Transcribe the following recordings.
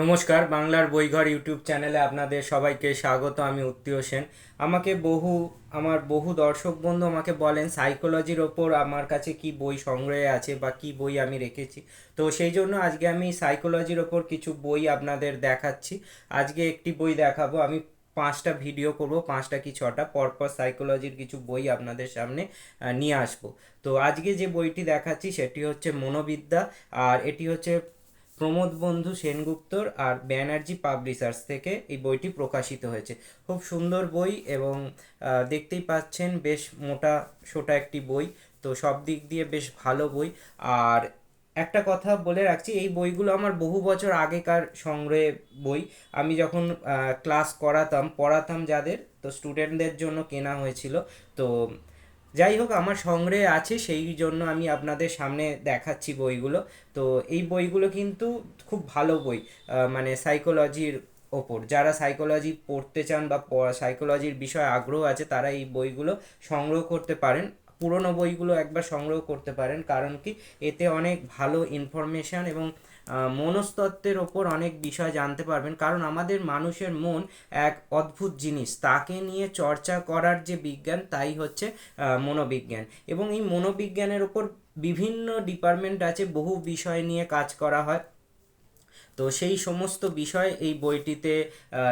নমস্কার, বাংলার বইঘর ইউটিউব চ্যানেলে আপনাদের সবাইকে স্বাগত। আমি উত্তীয় সেন। আমাকে বহু, আমার বহু দর্শক বন্ধু আমাকে বলেন, সাইকোলজির ওপর আমার কাছে কি বই সংগ্রহে আছে বা কি বই আমি রেখেছি? তো সেই জন্য আজকে আমি সাইকোলজির ওপর কিছু বই আপনাদের দেখাচ্ছি। আজকে একটি বই দেখাবো। আমি পাঁচটা ভিডিও করব, পাঁচটা কি ছটা, পরপর সাইকোলজির কিছু বই আপনাদের সামনে নিয়ে আসব। তো আজকে যে বইটি দেখাচ্ছি সেটি হচ্ছে মনোবিদ্যা, আর এটি হচ্ছে প্রমোদ বন্ধু সেনগুপ্তর আর ব্যানার্জি পাবলিশার্স থেকে এই বইটি প্রকাশিত হয়েছে। খুব সুন্দর বই এবং দেখতেই পাচ্ছেন বেশ মোটা সোটা একটি বই। তো সব দিক দিয়ে বেশ ভালো বই। আর একটা কথা বলে রাখছি, এই বইগুলো আমার বহু বছর আগেকার সংগ্রহে বই। আমি যখন ক্লাস করাতাম, পড়াতাম যাদের, তো স্টুডেন্টদের জন্য কেনা হয়েছিল। তো যাই হোক, আমার সংগ্রহে আছে, সেই জন্য আমি আপনাদের সামনে দেখাচ্ছি বইগুলো। তো এই বইগুলো কিন্তু খুব ভালো বই মানে সাইকোলজির ওপর। যারা সাইকোলজি পড়তে চান বা সাইকোলজির বিষয়ে আগ্রহ আছে, তারা এই বইগুলো সংগ্রহ করতে পারেন। পুরনো বইগুলো একবার সংগ্রহ করতে পারেন। কারণ কি? এতে অনেক ভালো ইনফরমেশন এবং মনস্তত্ত্বের ওপর অনেক বিষয় জানতে পারবেন। কারণ আমাদের মানুষের মন এক অদ্ভুত জিনিস। তাকে নিয়ে চর্চা করার যে বিজ্ঞান, তাই হচ্ছে মনোবিজ্ঞান। এবং এই মনোবিজ্ঞানের ওপর বিভিন্ন ডিপার্টমেন্ট আছে, বহু বিষয় নিয়ে কাজ করা হয়। তো সেই সমস্ত বিষয় এই বইটিতে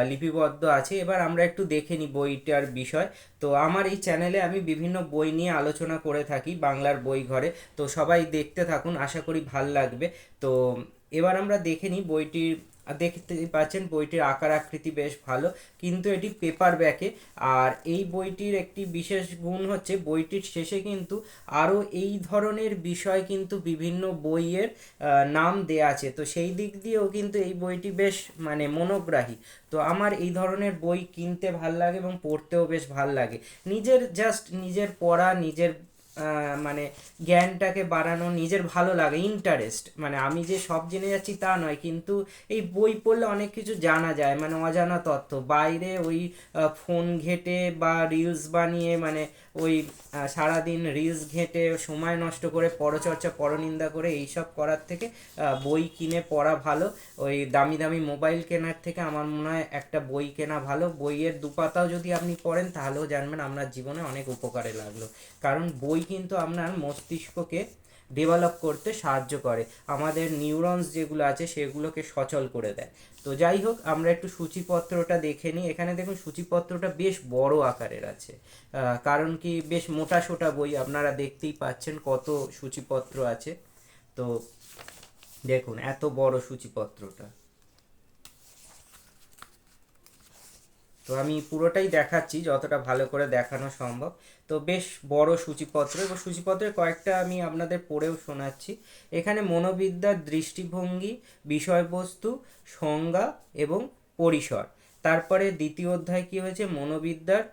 লিপিবদ্ধ আছে। এবার আমরা একটু দেখে নিই বইটার বিষয়। তো আমার এই চ্যানেলে আমি বিভিন্ন বই নিয়ে আলোচনা করে থাকি বাংলার বই ঘরে। তো সবাই দেখতে থাকুন, আশা করি ভালো লাগবে। তো এবার আমরা দেখে নিই বইটির দেখতে পাচ্ছেন বইটির আকার আকৃতি বেশ ভালো, কিন্তু এটি পেপার ব্যাকে আর এই বইটির একটি বিশেষ গুণ হচ্ছে বইটির শেষে কিন্তু আরও এই ধরনের বিষয় কিন্তু বিভিন্ন বইয়ের নাম দেয়া আছে। তো সেই দিক দিয়েও কিন্তু এই বইটি বেশ মানে মনোগ্রাহী। তো আমার এই ধরনের বই কিনতে ভালো লাগে এবং পড়তেও বেশ ভালো লাগে। নিজের জাস্ট নিজের পড়া, নিজের মানে জ্ঞানটাকে বাড়ানো নিজের ভালো লাগে ইন্টারেস্ট মানে আমি যে সব জেনে যাচ্ছি তা নয়, কিন্তু এই বই পড়লে অনেক কিছু জানা যায় মানে অজানা তথ্য। বাইরে ওই ফোন ঘেঁটে বা রিলস বানিয়ে মানে ওই সারাদিন রিলস ঘেঁটে, সময় নষ্ট করে পরচর্চা, পরনিন্দা করে এইসব করার থেকে বই কিনে পড়া ভালো। ওই দামি দামি মোবাইল কেনার থেকে আমার মনে হয় একটা বই কেনা ভালো। বইয়ের দুপাতাও যদি আপনি পড়েন, তাহলেও জানবেন আপনার জীবনে অনেক উপকারে লাগল। কারণ বই কিন্তু আপনার মস্তিষ্ককে ডেভেলপ করতে সাহায্য করে। আমাদের নিউরনস যেগুলো আছে সেগুলোকে সচল করে দেয়। তো যাই হোক, আমরা একটু সূচিপত্রটা দেখে নিই। এখানে দেখুন, সূচিপত্রটা বেশ বড় আকারের আছে। কারণ কি, বেশ মোটা সোটা বই। আপনারা দেখতেই পাচ্ছেন কত সূচিপত্র আছে। তো দেখুন, এত বড় সূচিপত্রটা। তো আমি পুরোটাই দেখাচ্ছি যতটা ভালো করে দেখানো সম্ভব। তো বেশ বড় সূচিপত্র এবং সূচিপত্রের কয়েকটা আমি আপনাদের পড়েও শোনাচ্ছি। এখানে মনোবিদ্যার দৃষ্টিভঙ্গি, বিষয়বস্তু, সংজ্ঞা এবং পরিসর। তারপরে দ্বিতীয় অধ্যায় কি হয়েছে? মনোবিদ্যার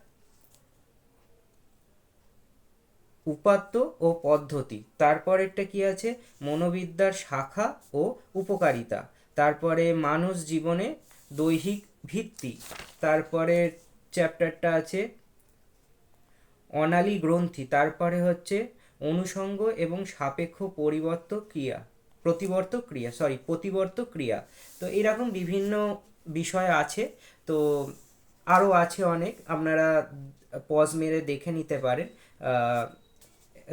উপাত্ত ও পদ্ধতি। তারপরেরটা কি আছে? মনোবিদ্যার শাখা ও উপকারিতা। তারপরে মানুষ জীবনে দৈহিক ভিত্তি। তারপরে চ্যাপ্টারটা আছে অনালী গ্রন্থি। তারপরে হচ্ছে অনুষঙ্গ এবং সাপেক্ষ পরিবর্ত ক্রিয়া, প্রতিবর্ত ক্রিয়া সরি প্রতিবর্ত ক্রিয়া। তো এরকম বিভিন্ন বিষয় আছে। তো আরও আছে অনেক। আপনারা পজ মেরে দেখে নিতে পারেন।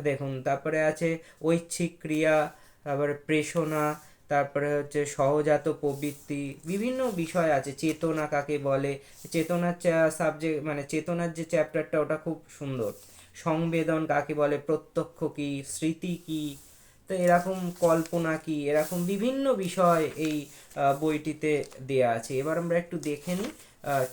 দেখুন, তারপরে আছে ঐচ্ছিক ক্রিয়া, তারপরে প্রেষণা তারপরে হচ্ছে সহজাত প্রবৃত্তি, বিভিন্ন বিষয় আছে। চেতনা কাকে বলে? চেতনার সাবজেক্ট মানে চেতনার যে চ্যাপ্টারটা ওটা খুব সুন্দর। সংবেদন কাকে বলে? প্রত্যক্ষ কি? স্মৃতি কি? তো এরকম কল্পনা কি? এরকম বিভিন্ন বিষয় এই বইটিতে দেয়া আছে। এবার আমরা একটু দেখে নিই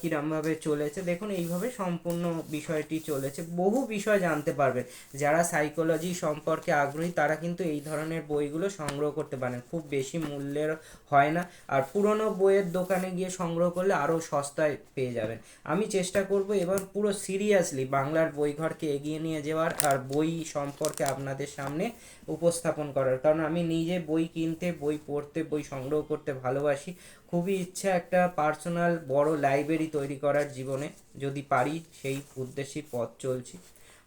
কিরমভাবে চলেছে? দেখুন, এইভাবে সম্পূর্ণ বিষয়টি চলেছে। বহু বিষয় জানতে পারবেন। যারা সাইকোলজি সম্পর্কে আগ্রহী, তারা কিন্তু এই ধরনের বইগুলো সংগ্রহ করতে পারেন। খুব বেশি মূল্যের হয় না। আর পুরনো বইয়ের দোকানে গিয়ে সংগ্রহ করলে আরও সস্তায় পেয়ে যাবেন। আমি চেষ্টা করব এবার পুরো সিরিয়াসলি বাংলার বইঘরকে এগিয়ে নিয়ে যাওয়ার আর বই সম্পর্কে আপনাদের সামনে উপস্থাপন করার। কারণ আমি নিজে বই কিনতে, বই পড়তে, বই সংগ্রহ করতে ভালোবাসি। খুবই ইচ্ছা একটা পার্সোনাল বড় লাইব্রেরি তৈরি করার জীবনে, যদি পারি সেই উদ্দেশ্যেই পথ চলছি।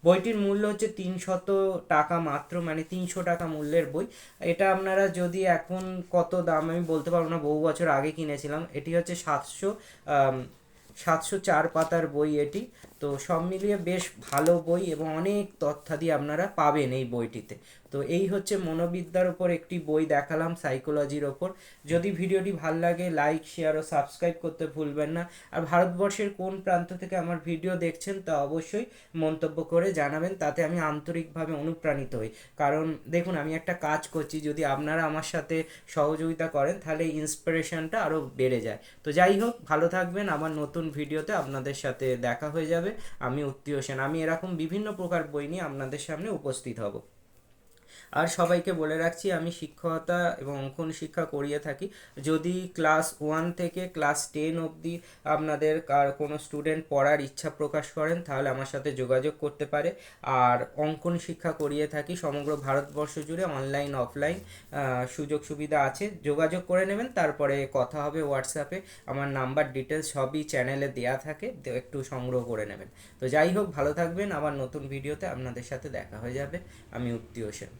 বইটির মূল্য হচ্ছে তিনশত টাকা মাত্র মানে তিনশো টাকা মূল্যের বই। এটা আপনারা যদি এখন কত দাম, আমি বলতে পারব না, বহু বছর আগে কিনেছিলাম। এটি হচ্ছে সাতশো সাতশো চার পাতার বই এটি। তো সব মিলিয়ে বেশ ভালো বই এবং অনেক তথ্যাদি আপনারা পাবেন এই বইটিতে। তো এই হচ্ছে মনোবিদ্যার ওপর একটি বই দেখালাম সাইকোলজির ওপর। যদি ভিডিওটি ভালো লাগে লাইক শেয়ার ও সাবস্ক্রাইব করতে ভুলবেন না। আর ভারতবর্ষের কোন প্রান্ত থেকে আমার ভিডিও দেখছেন তা অবশ্যই মন্তব্য করে জানাবেন, তাতে আমি আন্তরিকভাবে অনুপ্রাণিত হই। কারণ দেখুন, আমি একটা কাজ করছি, যদি আপনারা আমার সাথে সহযোগিতা করেন, তাহলে ইন্সপিরেশনটা আরও বেড়ে যায়। তো যাই হোক, ভালো থাকবেন। আমার নতুন ভিডিওতে আপনাদের সাথে দেখা হয়ে যাবে। আমি উত্তীয় সেন। আমি এরকম বিভিন্ন প্রকার বই নিয়ে আপনাদের সামনে উপস্থিত হব। আর সবাইকে বলে রাখছি, আমি শিক্ষকতা এবং অঙ্কন শিক্ষা করিয়ে থাকি। যদি ক্লাস ওয়ান থেকে ক্লাস টেন অবধি আপনাদের কার কোনো স্টুডেন্ট পড়ার ইচ্ছা প্রকাশ করেন, তাহলে আমার সাথে যোগাযোগ করতে পারে। আর অঙ্কন শিক্ষা করিয়ে থাকি সমগ্র ভারতবর্ষ জুড়ে, অনলাইন, অফলাইন সুযোগ সুবিধা আছে। যোগাযোগ করে নেবেন, তারপরে কথা হবে হোয়াটসঅ্যাপে আমার নাম্বার ডিটেলস সবই চ্যানেলে দেয়া থাকে একটু সংগ্রহ করে নেবেন। তো যাই হোক, ভালো থাকবেন। আবার নতুন ভিডিওতে আপনাদের সাথে দেখা হয়ে যাবে। আমি উত্তীয় সেন